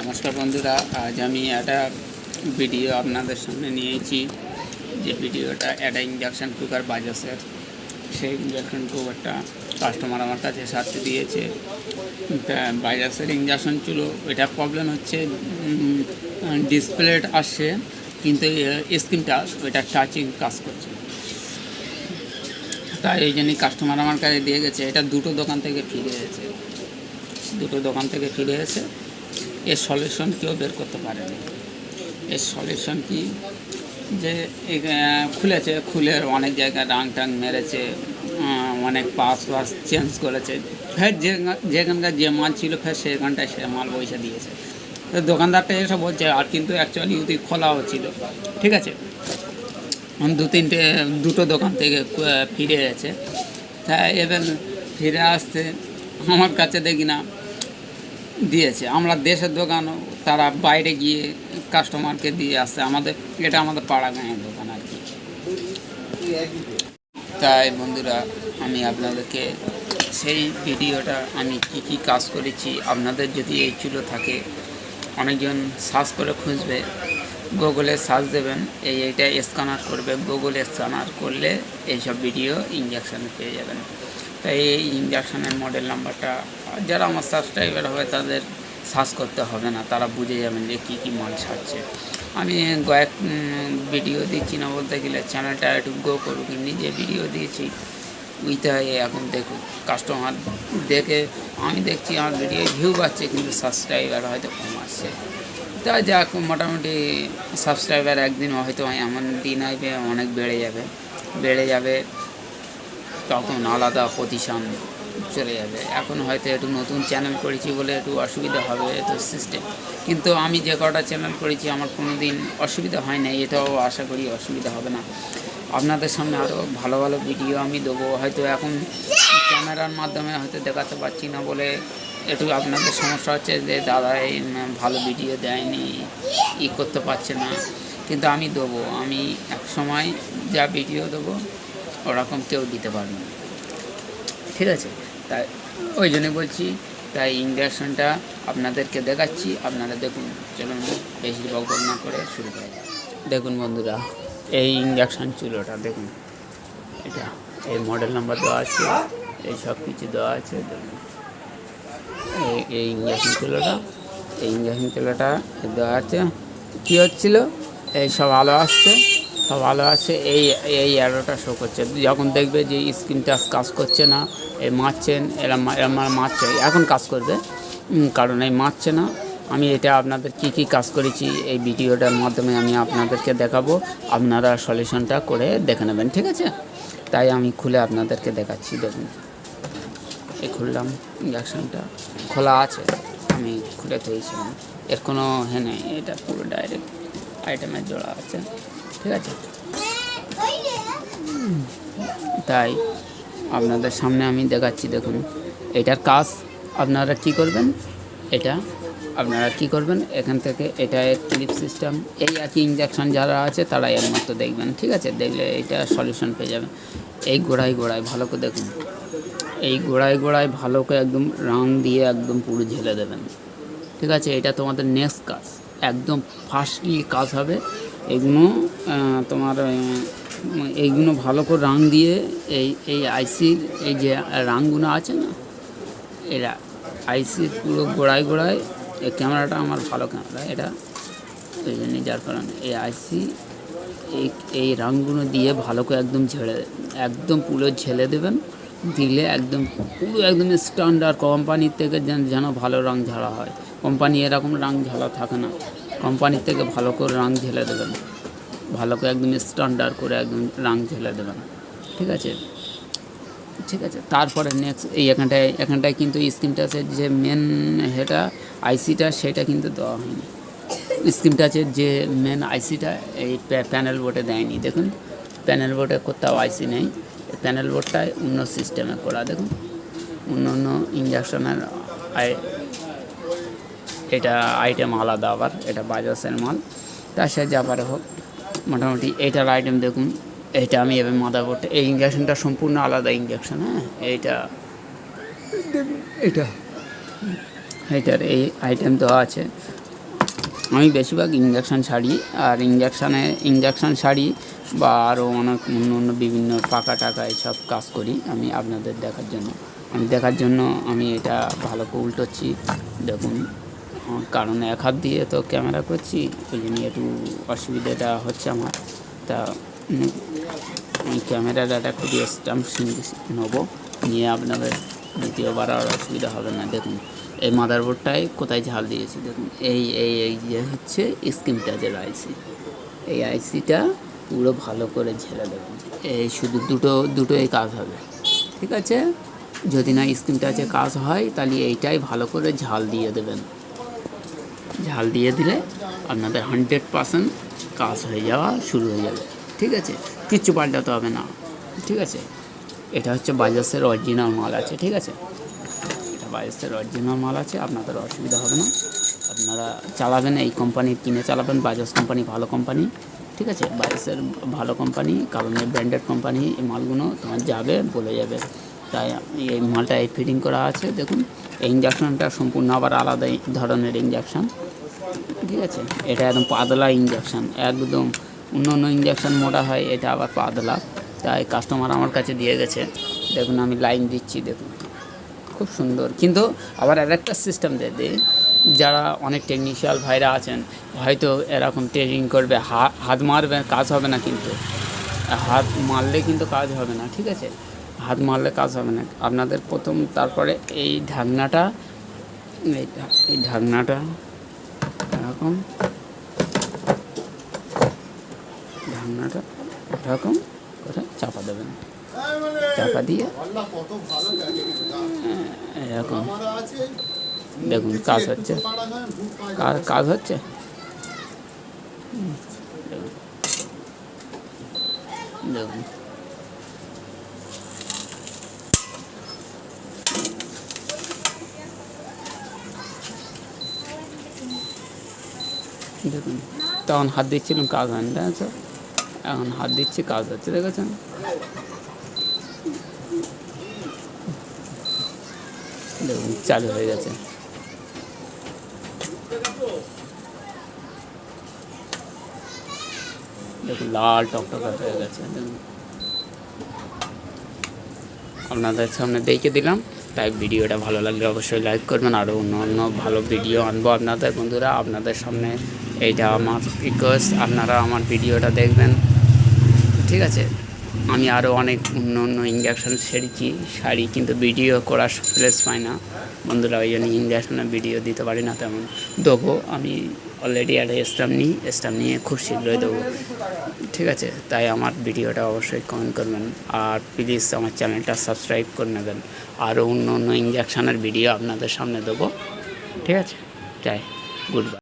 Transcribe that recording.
নমস্কার বন্ধুরা, আজ আমি একটা ভিডিও আপনাদের সামনে নিয়েছি। যে ভিডিওটা একটা ইঞ্জেকশন কুকার বাজাসের সেই ইঞ্জেকশন কুকারটা কাস্টমার আমার কাছে সাথে দিয়েছে। বাজাসের ইঞ্জেকশন ছিল, এটা প্রবলেম হচ্ছে ডিসপ্লে আসছে, কিন্তু স্ক্রিনটা ওইটা টাচিং কাজ করছে। তাই এই জন্যই কাস্টমার আমার কাছে দিয়ে গেছে। এটা দুটো দোকান থেকে ফিরে এসেছে। দুটো দোকান থেকে ফিরে এসে এর সলিউশন কেউ বের করতে পারেনি। এর সলিউশন কি? যে খুলেছে, খুলে অনেক জায়গায় রাং টাং মেরেছে অনেক পাস ওয়াস চেঞ্জ করেছে। ফের যে, যেখানকার যে মাল ছিল, ফের সেখানটায় সে মাল পয়সা দিয়েছে। তো দোকানদারটা এসে বলছে, আর কিন্তু অ্যাকচুয়ালি যদি খোলাও ছিল। ঠিক আছে? দু তিনটে, দুটো দোকান থেকে ফিরে গেছে তা এবার ফিরে আসতে আমার কাছে দেখি না দিয়েছে। আমরা দেশের দোকান, তারা বাইরে গিয়ে কাস্টমারকে দিয়ে আসছে। আমাদের, এটা আমাদের পাড়া গাঁয়ের দোকান আর কি। তাই বন্ধুরা, আমি আপনাদেরকে সেই ভিডিওটা আমি কি কি কাজ করেছি, আপনাদের যদি এই চুলো থাকে, অনেকজন সার্চ করে খুঁজবে গুগলে সার্চ দেবেন, এই এইটা স্ক্যানার করবে গুগলে স্ক্যানার করলে এইসব ভিডিও ইঞ্জেকশন পেয়ে যাবেন। তাই এই ইঞ্জেকশনের মডেল নাম্বারটা যারা আমার সাবস্ক্রাইবার হবে তাদের সার্চ করতে হবে না, তারা বুঝে যাবেন যে কী কী মাল ছাড়ছে। আমি কয়েক ভিডিও দিচ্ছি না বলতে গেলে চ্যানেলটা একটু গ্রো করুক নিজে ভিডিও দিয়েছি ওইটাই এখন দেখুক। কাস্টমার দেখে, আমি দেখছি আমার ভিডিও ভিউ পাচ্ছে, কিন্তু সাবস্ক্রাইবার হয়তো কম আসছে। তা যাক, মোটামুটি সাবস্ক্রাইবার একদিন হয়তো এমন দিন আসবে, অনেক বেড়ে যাবে। বেড়ে যাবে তখন আলাদা প্রতিষ্ঠান চলে যাবে। এখন হয়তো একটু নতুন চ্যানেল করেছি বলে একটু অসুবিধা হবে তো সিস্টেম কিন্তু আমি যে কটা চ্যানেল করেছি, আমার কোনো দিন অসুবিধা হয় না এটাও আশা করি অসুবিধা হবে না। আপনাদের সামনে আরও ভালো ভালো ভিডিও আমি দেবো। হয়তো এখন ক্যামেরার মাধ্যমে হয়তো দেখাতে পারছি না বলে একটু আপনাদের সমস্যা হচ্ছে যে, দাদা ভালো ভিডিও দেয়নি, ই করতে পারছে না। কিন্তু আমি দেবো, আমি এক সময় যা ভিডিও দেবো ওরকম কেউ দিতে পারবে না। ঠিক আছে? তাই, ওই জন্য বলছি, তাই ইঞ্জেকশনটা আপনাদেরকে দেখাচ্ছি। আপনারা দেখুন, চলুন বেশি বকবক না করে শুরু করা দেখুন বন্ধুরা, এই ইঞ্জেকশন চুলোটা, দেখুন। এটা, এই মডেল নাম্বার দেওয়া আছে, এই সব কিছু দেওয়া আছে, দেখুন। এই এই ইঞ্জেকশন চুলোটা, এই ইঞ্জেকশন চুলোটা দেওয়া আছে। কী হচ্ছিল? এই সব আলো আসছে। আলো আসছে এই এই অ্যারোটা শো করছে। যখন দেখবে যে স্ক্রিন টাচ কাজ করছে না এই মারছেন এরম এরম মারছে। এখন কাজ করবে। কারণ এই মারছে না। আমি এটা আপনাদের কি কি কাজ করেছি, এই ভিডিওটার মাধ্যমে আমি আপনাদেরকে দেখাবো। আপনারা সলিউশনটা করে দেখে নেবেন, ঠিক আছে? তাই আমি খুলে আপনাদেরকে দেখাচ্ছি, দেখুন। এই খুললাম ইঞ্জেকশনটা খোলা আছে। আমি খুলে থইছিলাম এর কোনো হে নেই। এটা পুরো ডাইরেক্ট আইটেমের জোড়া আছে। ঠিক আছে? তাই আপনাদের সামনে আমি দেখাচ্ছি দেখুন। এটার কাজ আপনারা কি করবেন? এটা আপনারা কি করবেন? এখান থেকে এটা ক্লিপ সিস্টেম এই একই ইঞ্জেকশন যারা আছে তারা একমাত্র দেখবেন ঠিক আছে? দেখলে এটা সলিউশন পেয়ে যাবেন। এই গোড়ায় গোড়ায় ভালো করে দেখুন। এই গোড়ায় গোড়ায় ভালো করে একদম রাং দিয়ে একদম পুরো ঝেলে দেবেন। ঠিক আছে? এটা তোমাদের নেক্সট কাজ। একদম ফার্স্টলি কাজ হবে এগুলো তোমার এইগুলো ভালো করে রাং দিয়ে এই এই আইসির, এই যে রাংগুলো আছে না, এরা আইসির পুরো গোড়ায় গোড়ায় এই ক্যামেরাটা আমার ভালো ক্যামেরা, এটা ওই জন্য যার কারণে এই আইসি, এই এই রাংগুলো দিয়ে ভালো করে একদম ঝেড়ে, একদম পুরো ঝেলে দেবেন, দিলে একদম পুরো একদম স্ট্যান্ডার্ড কোম্পানির থেকে যেন যেন ভালো রং ঝাড়া হয়। কোম্পানি এরকম রং ঝাড়া থাকে না। কোম্পানির থেকে ভালো করে রং ঝেলে দেবেন। ভালো করে একদম স্ট্যান্ডার্ড করে একদম রং ঝেলে দেবেন। ঠিক আছে? ঠিক আছে? তারপরে নেক্সট এই এখানটায় এখানটায় কিন্তু স্ক্রিন টাচের যে মেন হেটা আইসিটা সেটা কিন্তু দেওয়া হয়নি। স্ক্রিন টাচের যে মেন আইসিটা এই প্যানেল বোর্ডে দেয়নি। দেখুন প্যানেল বোর্ডে কোথাও আইসি নেই। প্যানেল বোর্ডটায় অন্য সিস্টেমে করা। দেখুন, অন্য অন্য ইঞ্জেকশনের এটা আইটেম আলাদা আবার এটা বাজাসের মাল। তার সাথে যা পারে হোক মোটামুটি এইটার আইটেম দেখুন এইটা আমি এবার মাথা বোর্ডে এই ইঞ্জেকশনটা সম্পূর্ণ আলাদা ইঞ্জেকশন হ্যাঁ? এইটা এটা। এইটার এই আইটেম দেওয়া আছে। আমি বেশিরভাগ ইঞ্জেকশন শাড়ি আর ইঞ্জেকশানে ইঞ্জেকশন শাড়ি বা আরও অনেক অন্য অন্য বিভিন্ন পাকা টাকা এসব কাজ করি আমি আপনাদের দেখার জন্য। আমি দেখার জন্য আমি এটা ভালো করে উল্টোচ্ছি দেখুন। কারণ এক হাত দিয়ে তো ক্যামেরা করছি, ওই জন্য একটু অসুবিধাটা হচ্ছে আমার। তা আমি ক্যামেরাটা একটু দিয়ে স্টাম্প নেব, নিয়ে আপনাদের দ্বিতীয়বার আর অসুবিধা হবে না। দেখুন, এই মাদারবোর্ডটায় কোথায় ঝাল দিয়েছি? দেখুন, এই এই এই যে হচ্ছে স্ক্রিন টাচের আইসি এই আইসিটা পুরো ভালো করে ঝেড়ে দেবেন এই শুধু দুটো, দুটোই কাজ হবে, ঠিক আছে? যদি না স্ক্রিন টাচে কাজ হয়, তাহলে এইটাই ভালো করে ঝাল দিয়ে দেবেন। ঝাল দিয়ে দিলে আপনাদের হান্ড্রেড পার্সেন্ট কাজ হয়ে যাওয়া শুরু হয়ে যাবে। ঠিক আছে? কিচ্ছু পাল্টাতে হবে না। ঠিক আছে? এটা হচ্ছে বাজাজের অরিজিনাল মাল আছে, ঠিক আছে? এটা বাজাজের অরিজিনাল মাল আছে, আপনাদের অসুবিধা হবে না। আপনারা চালাবেন, এই কোম্পানির কিনে চালাবেন, বাজাজ কোম্পানি ভালো কোম্পানি ঠিক আছে? বাজাজের ভালো কোম্পানি কারণ এই ব্র্যান্ডেড কোম্পানি এই মালগুলো তোমার যাবে, বলে যাবে। তাই এই মালটা এই ফিটিং করা আছে। দেখুন, এই ইঞ্জেকশনটা সম্পূর্ণ আবার আলাদা ধরনের ইঞ্জেকশন ঠিক আছে এটা একদম পাতলা ইঞ্জেকশন একদম অন্য অন্য ইঞ্জেকশান মোটা হয়, এটা আবার পাতলা। তাই কাস্টমার আমার কাছে দিয়ে গেছে। দেখুন, আমি লাইন দিচ্ছি, দেখুন। খুব সুন্দর। কিন্তু আবার আর একটা সিস্টেম দিয়ে দিই। যারা অনেক টেকনিশিয়াল ভাইরা আছেন, হয়তো এরকম ট্রেনিং করবে হাত মারবে, কাজ হবে না কিন্তু। হাত মারলে কিন্তু কাজ হবে না, ঠিক আছে? হাত মারলে কাজ হবে না। আপনাদের প্রথম, তারপরে এই ঢাকনাটা এই ঢাকনাটা এরকম। ঢাকনাটা এরকম করে চাপা দেবেন। চাপা দিয়ে ভালো এরকম। দেখুন, কাজ হচ্ছে। হয় কাজ কাজ হচ্ছে? দেখুন। দেখুন। দেখুন। তখন হাত দিচ্ছিলাম কাজ হয় না দেখেছ? এখন হাত দিচ্ছি কাজ হচ্ছে দেখেছেন? দেখুন, চালু হয়ে গেছে। দেখুন, লাল টকটকা হয়ে গেছে, দেখুন। আপনাদের সামনে দেখে দিলাম। তাই ভিডিওটা ভালো লাগলে অবশ্যই লাইক করবেন। আরও অন্য অন্য ভালো ভিডিও আনব আপনাদের বন্ধুরা। আপনাদের সামনে এইটা আমার রিকোয়েস্ট আপনারা আমার ভিডিওটা দেখবেন। ঠিক আছে? আমি আরও অনেক অন্য অন্য ইঞ্জেকশন সেরেছি, শাড়ি কিন্তু ভিডিও করার প্লেস পাই না। বন্ধুরা, ওই জন্য ইঞ্জেকশনের ভিডিও দিতে পারি না তেমন। দেবো, আমি অলরেডি একটা স্ট্যাম্প নিই স্ট্যাম্প নিয়ে খুব শীঘ্রই দেবো। ঠিক আছে? তাই আমার ভিডিওটা অবশ্যই কমেন্ট করবেন। আর প্লিজ আমার চ্যানেলটা সাবস্ক্রাইব করে নেবেন। আরও অন্য অন্য ইঞ্জেকশনের ভিডিও আপনাদের সামনে দেবো। ঠিক আছে? চাই গুড বাই